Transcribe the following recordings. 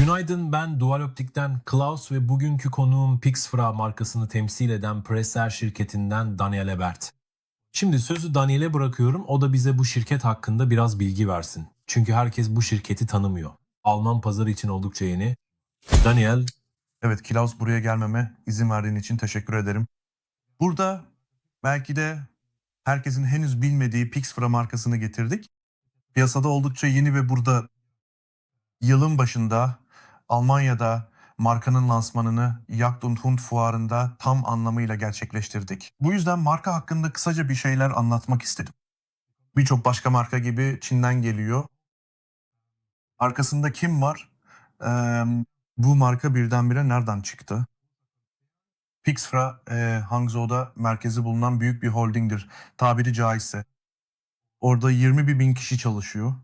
Günaydın ben Dual Optik'ten Klaus ve bugünkü konuğum Pixfra markasını temsil eden Presser şirketinden Daniel Ebert. Şimdi sözü Daniel'e bırakıyorum o da bize bu şirket hakkında biraz bilgi versin. Çünkü herkes bu şirketi tanımıyor. Alman pazarı için oldukça yeni. Daniel, Evet Klaus buraya gelmeme izin verdiğin için teşekkür ederim. Burada belki de herkesin henüz bilmediği Pixfra markasını getirdik. Piyasada oldukça yeni ve burada yılın başında Almanya'da markanın lansmanını Jagd und Hund fuarında tam anlamıyla gerçekleştirdik. Bu yüzden marka hakkında kısaca bir şeyler anlatmak istedim. Birçok başka marka gibi Çin'den geliyor. Arkasında kim var? Eee bu marka birdenbire nereden çıktı? Pixfra e, Hangzhou'da merkezi bulunan büyük bir holdingdir. Tabiri caizse. Orada 20 bin kişi çalışıyor.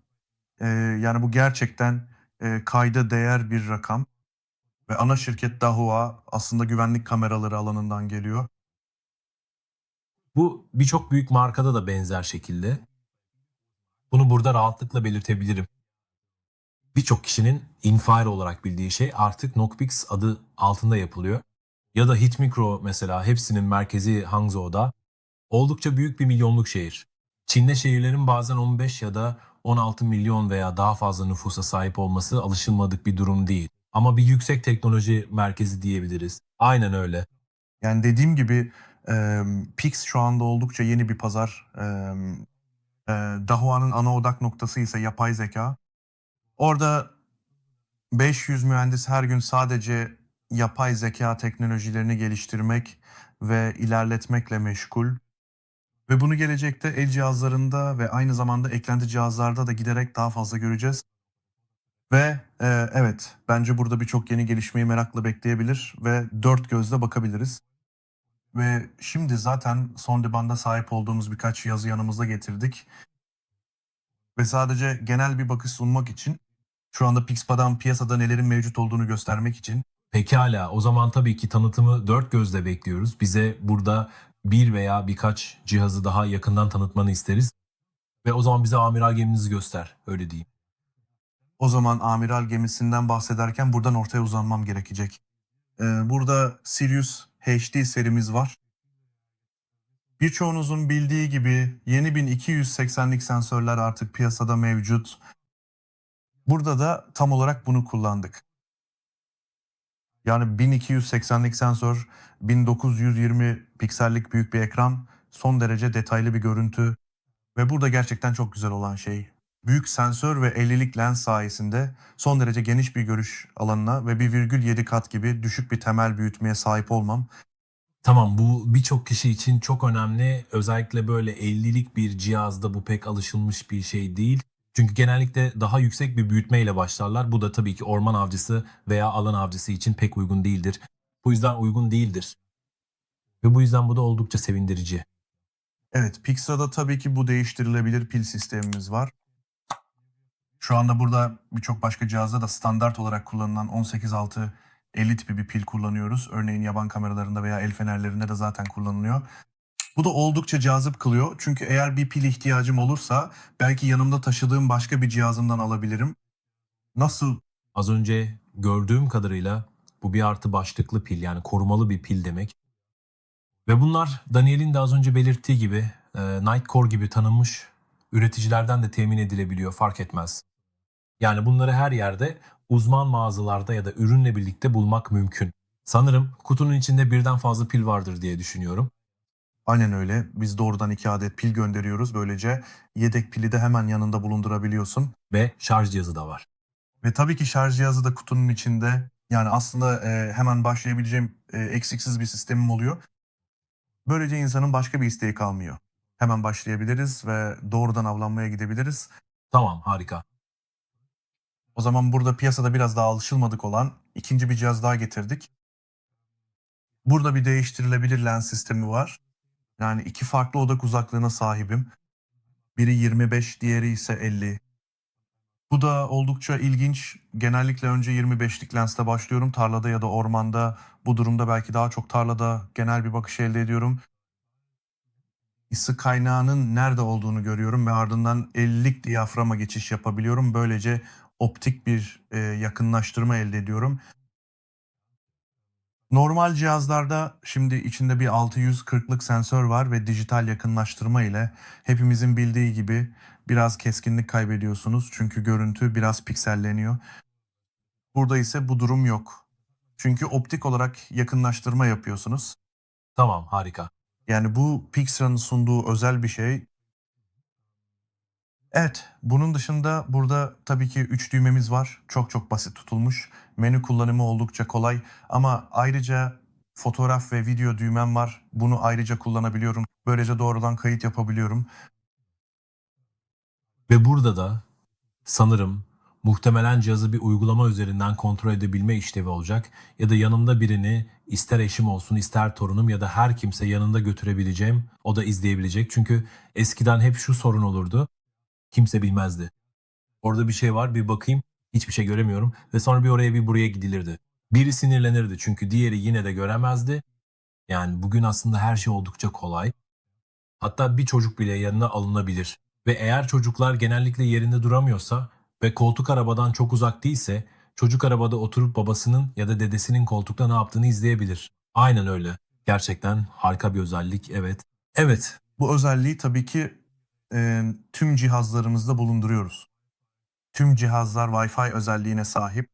E, yani bu gerçekten e, kayda değer bir rakam. Ve ana şirket Dahua aslında güvenlik kameraları alanından geliyor. bu birçok büyük markada da benzer şekilde. Bunu burada rahatlıkla belirtebilirim. Birçok kişinin Infire olarak bildiği şey artık Knockpix adı altında yapılıyor. Ya da Hitmicro mesela hepsinin merkezi Hangzhou'da. Oldukça büyük bir milyonluk şehir. Çin'de şehirlerin bazen 15 ya da 16 milyon veya daha fazla nüfusa sahip olması alışılmadık bir durum değil. Ama bir yüksek teknoloji merkezi diyebiliriz. Aynen öyle. Yani dediğim gibi e, Pix şu anda oldukça yeni bir pazar. E, e, Dahua'nın ana odak noktası ise yapay zeka. Orada 500 mühendis her gün sadece yapay zeka teknolojilerini geliştirmek ve ilerletmekle meşgul. Ve bunu gelecekte el cihazlarında ve aynı zamanda eklenti cihazlarda da giderek daha fazla göreceğiz. Ve e, evet bence burada birçok yeni gelişmeyi merakla bekleyebilir ve dört gözle bakabiliriz. Ve şimdi zaten son dibanda sahip olduğumuz birkaç yazı yanımızda getirdik. Ve sadece genel bir bakış sunmak için şu anda Pixpa'dan piyasada nelerin mevcut olduğunu göstermek için Pekala o zaman tabii ki tanıtımı dört gözle bekliyoruz. Bize burada bir veya birkaç cihazı daha yakından tanıtmanı isteriz. Ve o zaman bize amiral geminizi göster öyle diyeyim. o zaman amiral gemisinden bahsederken buradan ortaya uzanmam gerekecek. Ee, burada Sirius HD serimiz var. Birçoğunuzun bildiği gibi yeni 1280'lik sensörler artık piyasada mevcut. Burada da tam olarak bunu kullandık. Yani 1280'lik sensör, 1920 piksellik büyük bir ekran, son derece detaylı bir görüntü ve burada gerçekten çok güzel olan şey büyük sensör ve 50'lik lens sayesinde son derece geniş bir görüş alanına ve 1,7 kat gibi düşük bir temel büyütmeye sahip olmam Tamam bu birçok kişi için çok önemli. Özellikle böyle 50'lik bir cihazda bu pek alışılmış bir şey değil. Çünkü genellikle daha yüksek bir büyütmeyle başlarlar. Bu da tabii ki orman avcısı veya alan avcısı için pek uygun değildir. Bu yüzden uygun değildir. Ve bu yüzden bu da oldukça sevindirici. Evet, Pixar'da tabii ki bu değiştirilebilir pil sistemimiz var. Şu anda burada birçok başka cihazda da standart olarak kullanılan 18.6 50 tipi bir pil kullanıyoruz. Örneğin yaban kameralarında veya el fenerlerinde de zaten kullanılıyor. Bu da oldukça cazip kılıyor. Çünkü eğer bir pil ihtiyacım olursa belki yanımda taşıdığım başka bir cihazımdan alabilirim. Nasıl Az önce gördüğüm kadarıyla bu bir artı başlıklı pil yani korumalı bir pil demek. Ve bunlar Daniel'in de az önce belirttiği gibi e, Nightcore gibi tanınmış üreticilerden de temin edilebiliyor fark etmez. Yani bunları her yerde uzman mağazalarda ya da ürünle birlikte bulmak mümkün. Sanırım kutunun içinde birden fazla pil vardır diye düşünüyorum. Aynen öyle. Biz doğrudan iki adet pil gönderiyoruz. Böylece yedek pili de hemen yanında bulundurabiliyorsun. Ve şarj cihazı da var. Ve tabii ki şarj cihazı da kutunun içinde. Yani aslında e, hemen başlayabileceğim e, eksiksiz bir sistemim oluyor. Böylece insanın başka bir isteği kalmıyor. Hemen başlayabiliriz ve doğrudan avlanmaya gidebiliriz. Tamam harika. O zaman burada piyasada biraz daha alışılmadık olan ikinci bir cihaz daha getirdik. Burada bir değiştirilebilir lens sistemi var. Yani iki farklı odak uzaklığına sahibim. Biri 25, diğeri ise 50. Bu da oldukça ilginç. Genellikle önce 25'lik lensle başlıyorum. Tarlada ya da ormanda. Bu durumda belki daha çok tarlada genel bir bakış elde ediyorum. ısı kaynağının nerede olduğunu görüyorum ve ardından 50'lik diyaframa geçiş yapabiliyorum. Böylece optik bir e, yakınlaştırma elde ediyorum. Normal cihazlarda şimdi içinde bir 640'lık sensör var ve dijital yakınlaştırma ile hepimizin bildiği gibi biraz keskinlik kaybediyorsunuz. Çünkü görüntü biraz pikselleniyor. Burada ise bu durum yok. Çünkü optik olarak yakınlaştırma yapıyorsunuz. Tamam harika. Yani bu Pixar'ın sunduğu özel bir şey. Evet, bunun dışında burada tabii ki 3 düğmemiz var. Çok çok basit tutulmuş. Menü kullanımı oldukça kolay ama ayrıca fotoğraf ve video düğmem var. Bunu ayrıca kullanabiliyorum. Böylece doğrudan kayıt yapabiliyorum. Ve burada da sanırım muhtemelen cihazı bir uygulama üzerinden kontrol edebilme işlevi olacak. Ya da yanımda birini ister eşim olsun ister torunum ya da her kimse yanında götürebileceğim. O da izleyebilecek. Çünkü eskiden hep şu sorun olurdu. Kimse bilmezdi. Orada bir şey var bir bakayım hiçbir şey göremiyorum ve sonra bir oraya bir buraya gidilirdi. Biri sinirlenirdi çünkü diğeri yine de göremezdi. Yani bugün aslında her şey oldukça kolay. Hatta bir çocuk bile yanına alınabilir. Ve eğer çocuklar genellikle yerinde duramıyorsa ve koltuk arabadan çok uzak değilse çocuk arabada oturup babasının ya da dedesinin koltukta ne yaptığını izleyebilir. Aynen öyle. Gerçekten harika bir özellik evet. Evet Bu özelliği tabii ki e, tüm cihazlarımızda bulunduruyoruz. Tüm cihazlar Wi-Fi özelliğine sahip.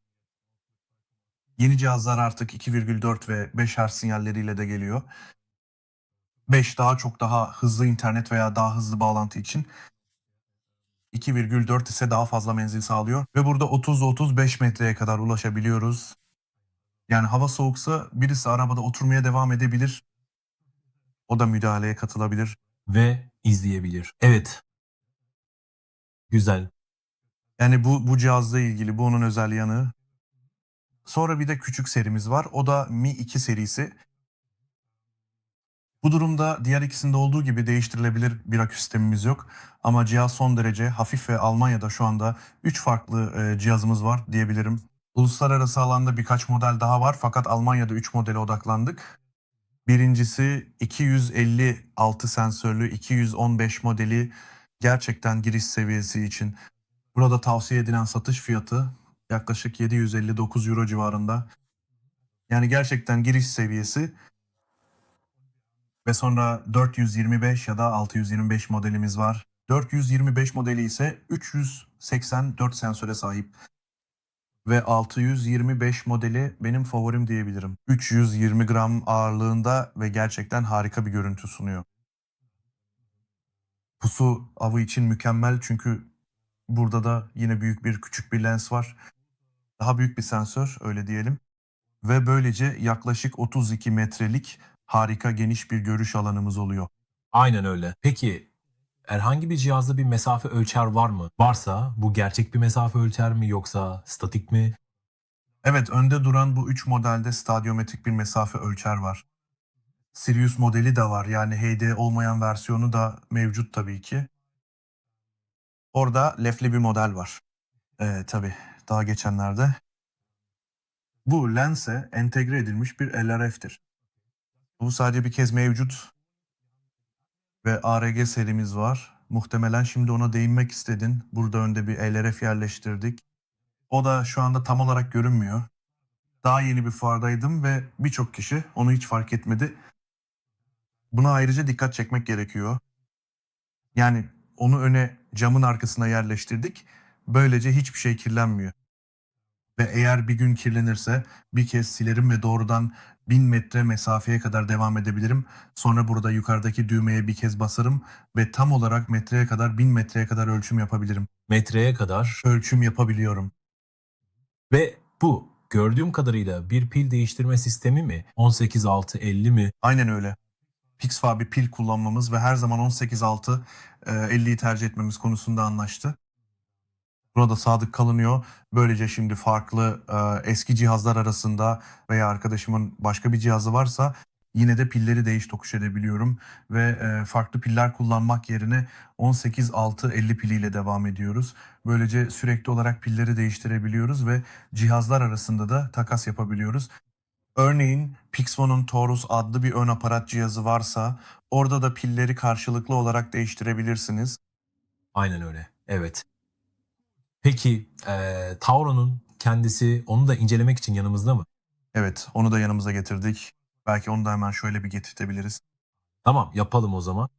Yeni cihazlar artık 2,4 ve 5 Hz sinyalleriyle de geliyor. 5 daha çok daha hızlı internet veya daha hızlı bağlantı için. 2,4 ise daha fazla menzil sağlıyor. Ve burada 30-35 metreye kadar ulaşabiliyoruz. Yani hava soğuksa birisi arabada oturmaya devam edebilir. O da müdahaleye katılabilir. Ve izleyebilir. Evet. Güzel. Yani bu bu cihazla ilgili bu onun özel yanı. Sonra bir de küçük serimiz var. O da Mi 2 serisi. Bu durumda diğer ikisinde olduğu gibi değiştirilebilir bir akü sistemimiz yok. Ama cihaz son derece hafif ve Almanya'da şu anda 3 farklı e, cihazımız var diyebilirim. Uluslararası alanda birkaç model daha var fakat Almanya'da 3 modele odaklandık. Birincisi 256 sensörlü 215 modeli gerçekten giriş seviyesi için Burada tavsiye edilen satış fiyatı yaklaşık 759 euro civarında. Yani gerçekten giriş seviyesi. Ve sonra 425 ya da 625 modelimiz var. 425 modeli ise 384 sensöre sahip. Ve 625 modeli benim favorim diyebilirim. 320 gram ağırlığında ve gerçekten harika bir görüntü sunuyor. Pusu avı için mükemmel çünkü Burada da yine büyük bir küçük bir lens var. Daha büyük bir sensör öyle diyelim. Ve böylece yaklaşık 32 metrelik harika geniş bir görüş alanımız oluyor. Aynen öyle. Peki herhangi bir cihazda bir mesafe ölçer var mı? Varsa bu gerçek bir mesafe ölçer mi yoksa statik mi? Evet önde duran bu 3 modelde stadyometrik bir mesafe ölçer var. Sirius modeli de var yani HD olmayan versiyonu da mevcut tabii ki. Orada lefli bir model var. Ee, tabii daha geçenlerde. Bu lense entegre edilmiş bir LRF'tir. Bu sadece bir kez mevcut. Ve ARG serimiz var. Muhtemelen şimdi ona değinmek istedin. Burada önde bir LRF yerleştirdik. O da şu anda tam olarak görünmüyor. Daha yeni bir fuardaydım ve birçok kişi onu hiç fark etmedi. Buna ayrıca dikkat çekmek gerekiyor. Yani onu öne camın arkasına yerleştirdik. Böylece hiçbir şey kirlenmiyor. Ve eğer bir gün kirlenirse bir kez silerim ve doğrudan 1000 metre mesafeye kadar devam edebilirim. Sonra burada yukarıdaki düğmeye bir kez basarım ve tam olarak metreye kadar 1000 metreye kadar ölçüm yapabilirim. Metreye kadar. Ölçüm yapabiliyorum. Ve bu gördüğüm kadarıyla bir pil değiştirme sistemi mi? 18650 mi? Aynen öyle. Pixfa bir pil kullanmamız ve her zaman 18.6 e, 50'yi tercih etmemiz konusunda anlaştı. Buna da sadık kalınıyor. Böylece şimdi farklı e, eski cihazlar arasında veya arkadaşımın başka bir cihazı varsa yine de pilleri değiş tokuş edebiliyorum. Ve e, farklı piller kullanmak yerine 18.6-50 piliyle devam ediyoruz. Böylece sürekli olarak pilleri değiştirebiliyoruz ve cihazlar arasında da takas yapabiliyoruz. Örneğin Pixfon'un Taurus adlı bir ön aparat cihazı varsa orada da pilleri karşılıklı olarak değiştirebilirsiniz. Aynen öyle. Evet. Peki eee Tauron'un kendisi onu da incelemek için yanımızda mı? Evet, onu da yanımıza getirdik. Belki onu da hemen şöyle bir getirtebiliriz. Tamam yapalım o zaman.